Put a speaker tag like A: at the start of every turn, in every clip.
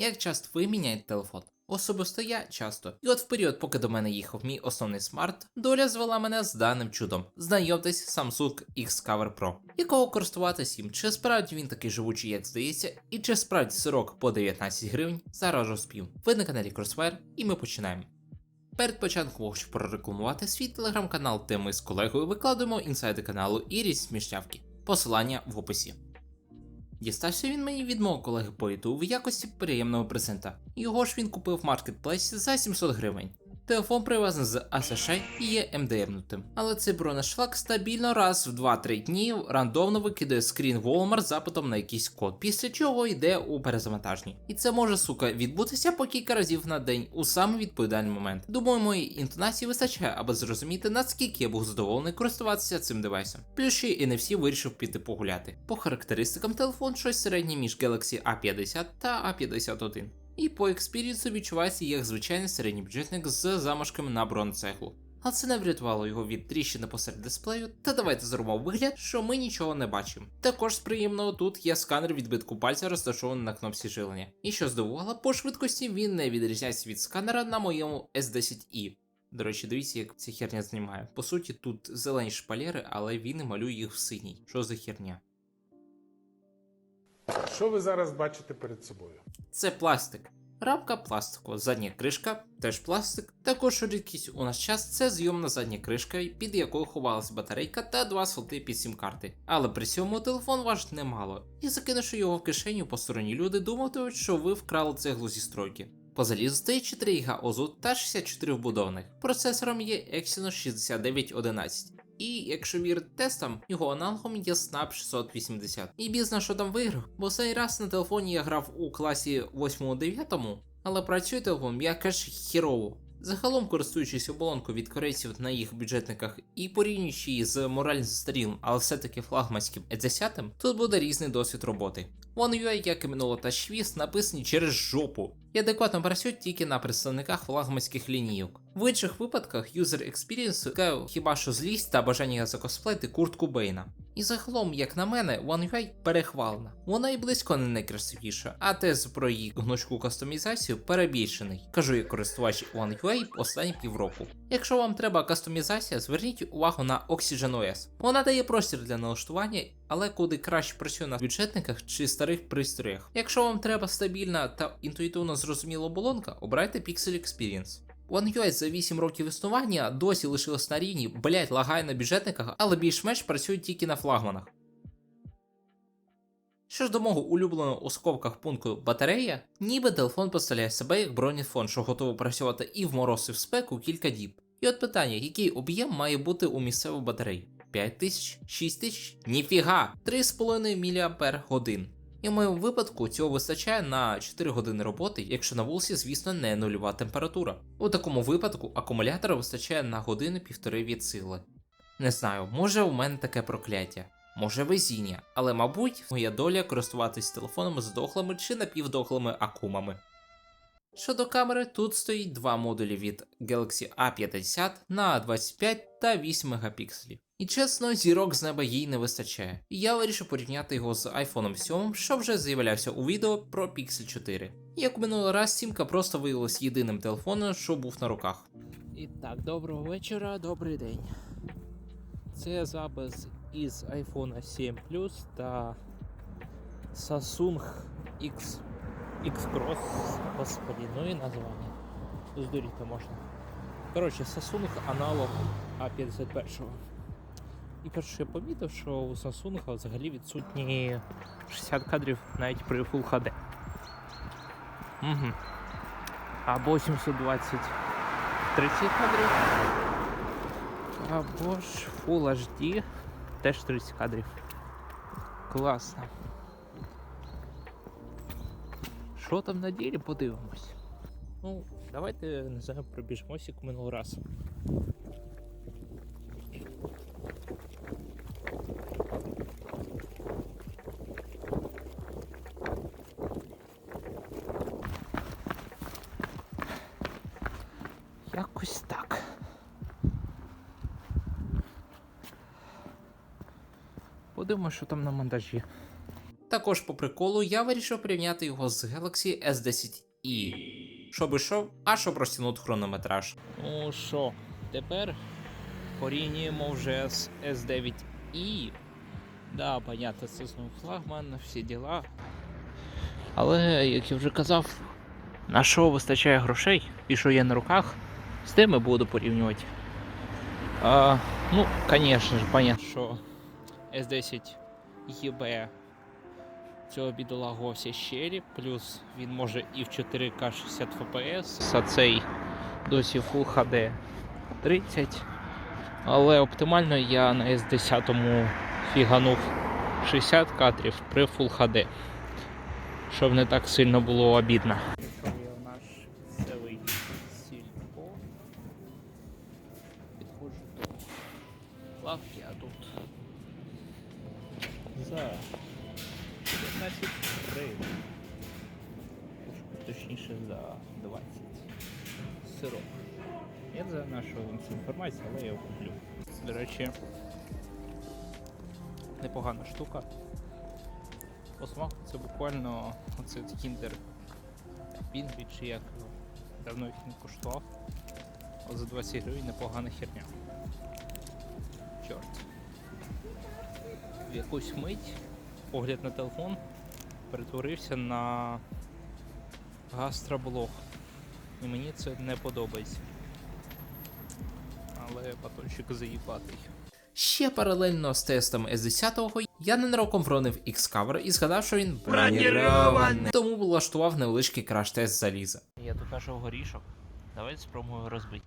A: Як часто ви міняєте телефон? Особисто я часто. І от в період, поки до мене їхав мій основний смарт, доля звела мене з даним чудом. Знайомтесь Samsung X-Cover Pro. Якого користуватись їм? Чи справді він такий живучий, як здається, і чи справді сирок по 19 гривень? Зараз розпів. Ви на каналі Crossfire, і ми починаємо. Перед початком хочу прорекламувати свій телеграм-канал, де ми з колегою викладуємо інсайди каналу і різні смішнявки. Посилання в описі. Дістався він мені від мого колеги по ютубу в якості приємного презента. Його ж він купив в маркетплейсі за 700 гривень. Телефон привезений з США і є МДМнутим. Але цей бронешлак стабільно раз в 2-3 дні рандомно викидає скрін Walmart з запитом на якийсь код, після чого йде у перезавантажні. І це може, сука, відбутися по кілька разів на день у самий відповідальний момент. Думаю, моєї інтонації вистачає, аби зрозуміти, наскільки я був задоволений користуватися цим девайсом. Плюс ще й NFC вирішив піти погуляти. По характеристикам телефон щось середнє між Galaxy A50 та A51. І по експірієнсу відчувається як звичайний середній бюджетник з замашками на бронцеглу. Але це не врятувало його від тріщини посеред дисплею, та давайте зробимо вигляд, що ми нічого не бачимо. Також з приємного тут є сканер відбитку пальця, розташований на кнопці жилення. І що здивувало, по швидкості він не відрізняється від сканера на моєму S10i. До речі, дивіться, як ця херня знімає. По суті, тут зелені шпалери, але він малює їх в синій. Що за херня?
B: Що ви зараз бачите перед собою?
A: Це пластик. Рамка пластику, задня кришка теж пластик. Також рідкість у наш час це зйомна задня кришка, під якою ховалась батарейка та два слоти під сім карти. Але при цьому телефон важить немало. І закинувши його в кишеню, посторонні люди думатимуть, що ви вкрали цеглу зі стройки. По залізу стоїть 4 ГБ ОЗУ та 64 вбудованих. Процесором є Exynos 6911. І якщо вірити тестам, його аналогом є Snap 680. І бізнес, що там виграв, бо цей раз на телефоні я грав у класі 8-9, але працює телефон, м'яко ж хірово. Загалом, користуючись оболонкою від корейців на їх бюджетниках і порівнюючи з морально застарілим, але все-таки флагманським E10, тут буде різний досвід роботи. One UI, як і минуло та швіст, написані через жопу і адекватно працюють тільки на представниках флагманських лінійок. В інших випадках юзер експірієнс хіба що злість та бажання закосплеїти куртку Бейна. І загалом, як на мене, One UI перехвалена. Вона і близько не найкрасивіша, а тез про її гнучку кастомізацію перебільшений. Кажу як користувач One UI останні півроку. Якщо вам треба кастомізація, зверніть увагу на Oxygen OS. Вона дає простір для налаштування, але куди краще працює на бюджетниках чи старих пристроях. Якщо вам треба стабільна та інтуїтивно зрозуміла оболонка, обирайте Pixel Experience. One UI за 8 років існування досі лишилось на рівні, блять, лагає на бюджетниках, але більш-менш працює тільки на флагманах. Що ж до мого улюбленого у скобках пункту батарея, ніби телефон представляє себе як бронефон, що готовий працювати і в мороз, і в спеку кілька діб. І от питання, який об'єм має бути у місцевій батареї? 5000? 6000? Ніфіга! 3,5 мАч. І в моєму випадку цього вистачає на 4 години роботи, якщо на вулиці, звісно, не нульова температура. У такому випадку акумулятора вистачає на годину півтори від сили. Не знаю, може у мене таке прокляття, може везіння, але мабуть, моя доля користуватись телефонами з дохлими чи напівдохлими акумами. Щодо камери, тут стоїть два модулі від Galaxy A50 на 25 та 8 мегапікселів. І чесно, зірок з неба їй не вистачає. І я вирішив порівняти його з iPhone 7, що вже з'являвся у відео про Pixel 4. Як минулий раз, сімка просто виявилась єдиним телефоном, що був на руках. І так, доброго вечора, добрий день. Це запис із iPhone 7 Plus та Samsung X X-Cross, господи, ну і названня. Здуріти можна. Коротше, Samsung аналог A51. І перше, що я помітив, що у Samsung взагалі відсутні 60 кадрів навіть при Full HD. Угу. Або 720 30 кадрів. Або ж Full HD теж 30 кадрів. Класно. Що там на ділі, подивимось. Ну, давайте не знаю, пробіжмося як минулий раз. Якось так. Подивимось, що там на монтажі. Також по приколу я вирішив порівняти його з Galaxy S10e. Щоб ішов, а щоб розтягнути хронометраж.
C: Ну що, тепер порівнюємо вже з S9i. Да, понятно, це знову флагман, всі діла. Але, як я вже казав, на що вистачає грошей і що є на руках, з тим і буду порівнювати. А, ну, звісно ж, понятно, що S10 EB цього бідолагу всі щирі, плюс він може і в 4К 60 FPS, а цей досі Full HD 30. Але оптимально я на S10 фіганув 60 кадрів при Full HD. Щоб не так сильно було обідно. Сирок. Я не що вам ця інформація, але я його куплю. До речі, непогана штука. По це буквально оце кіндер Бінгві, чи як давно їх не коштував. За 20 гривень непогана херня. Чорт. В якусь мить погляд на телефон перетворився на гастроблог. І мені це не подобається. Але батончик заїбатий.
A: Ще паралельно з тестом S10 я ненароком вронив X-Cover і згадав, що він бронірований. Тому влаштував невеличкий краш-тест заліза.
C: Я тут нашов горішок. Давайте спробуємо розбити.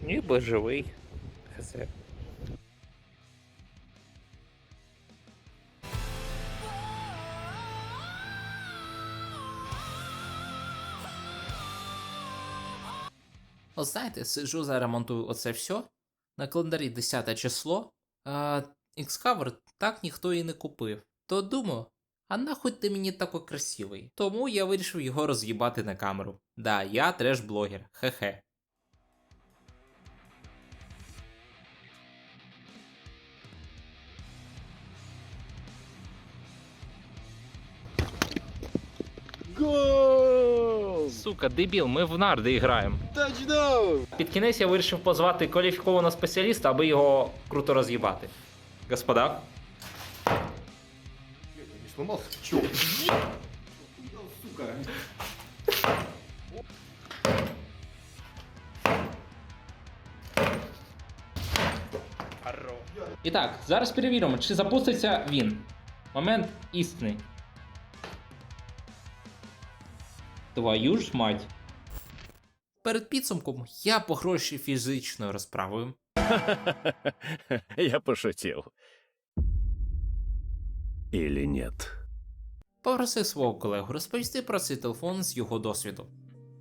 C: Ніби живий. Хз.
A: От знаєте, сиджу зараз ремонтую оце все. На календарі 10 число, а X-Cover так ніхто і не купив. То думаю, а нахуй ти мені такий красивий? Тому я вирішив його роз'їбати на камеру. Да, я треш-блогер, хе-хе.
D: Гол!
C: Сука, дебіл, ми в нарди граємо.
D: Тачдаун!
A: Під кінець я вирішив позвати кваліфікованого спеціаліста, аби його круто роз'їбати. Господа,
D: Не сломался? Чё? Сука!
A: І так, зараз перевіримо, чи запуститься він. Момент істини. Твою ж мать. Перед підсумком я по гроші фізичною розправою.
E: Я пошутил. Или нет?
A: Попросив свого колегу розповісти про цей телефон з його досвіду.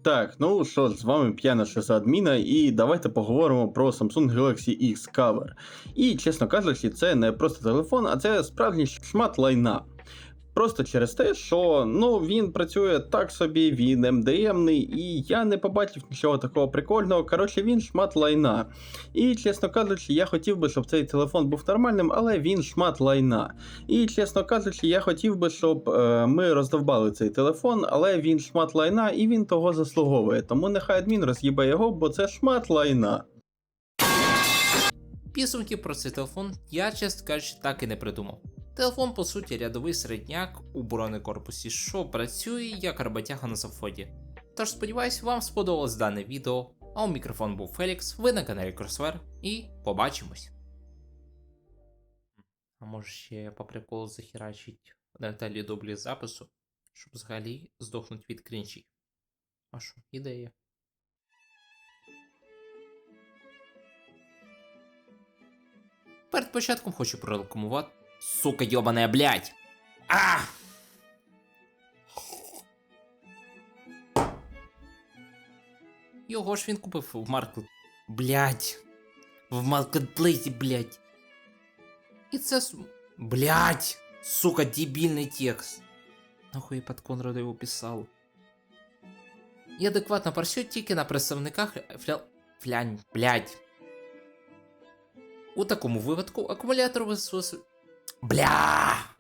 F: Так, ну що ж, з вами п'яна адміна, і давайте поговоримо про Samsung Galaxy X Cover. І, чесно кажучи, це не просто телефон, а це справжній шмат лайна. Просто через те, що ну, він працює так собі, він МДМний, і я не побачив нічого такого прикольного. Коротше, він шмат лайна. І, чесно кажучи, я хотів би, щоб цей телефон був нормальним, але він шмат лайна. І, чесно кажучи, я хотів би, щоб е, ми роздовбали цей телефон, але він шмат лайна і він того заслуговує. Тому нехай адмін роз'їбе його, бо це шмат лайна.
A: Підсумки про цей телефон я, чесно кажучи, так і не придумав. Телефон, по суті, рядовий середняк у бронекорпусі, що працює як роботяга на заводі. Тож сподіваюсь, вам сподобалось дане відео. А у мікрофон був Фелікс, ви на каналі Кросвер, і побачимось. А може ще по приколу захерачить деталі дублі запису, щоб взагалі здохнуть від крінчів. А що, ідея? Перед початком хочу прорекламувати. Сука, йобаная, блядь! А! Його ж він купив в маркет. Блядь. В маркетплейсі, блядь. І це. с- Блядь! Сука, дебільний текст. Нахуй я під Конрада його писав. і адекватно працюють тільки на представниках фля... флянь, блядь. У такому випадку акумулятор висос... Бля!